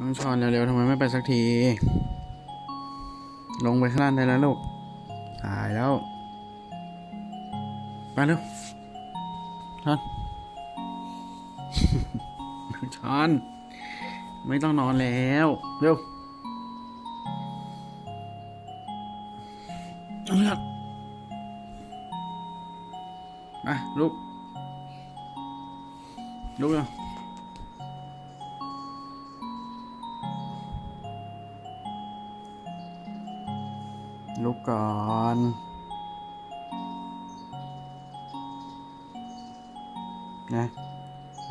น้องชอนเร็วๆทำไมไม่ไปสักที ลงไปข้างล่างได้แล้วลูก ตายแล้ว ไปเร็วชอนน้องชอน ไม่ต้องนอนแล้ว เร็วเอาเลือกมาลูกลูกเร็ว ลุกก่อนนะ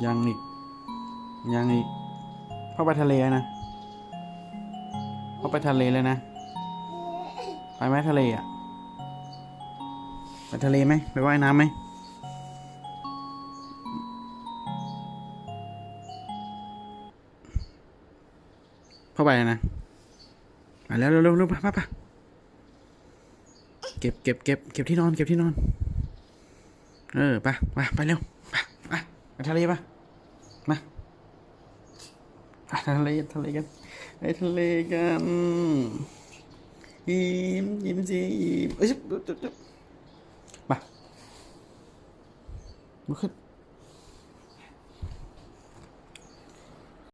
ยังอีก ยังอีกพ่อไปทะเลนะพ่อไปทะเลเลยนะ ไปไหมทะเลอะ ไปทะเลไหมไปว่ายน้ำไหมพ่อไปนะไปแล้วเร็วๆเร็วๆไปไปไป เก็บเก็บเก็บเก็บที่นอนเก็บที่นอน เออไปไปไปเร็วไปไปไปทะเลปะมาทะเลทะเลกันไปทะเลกันยิ้มยิ้มสิยิ้มเอ้ยจุ๊บจุ๊บจุ๊บไปลุกขึ้น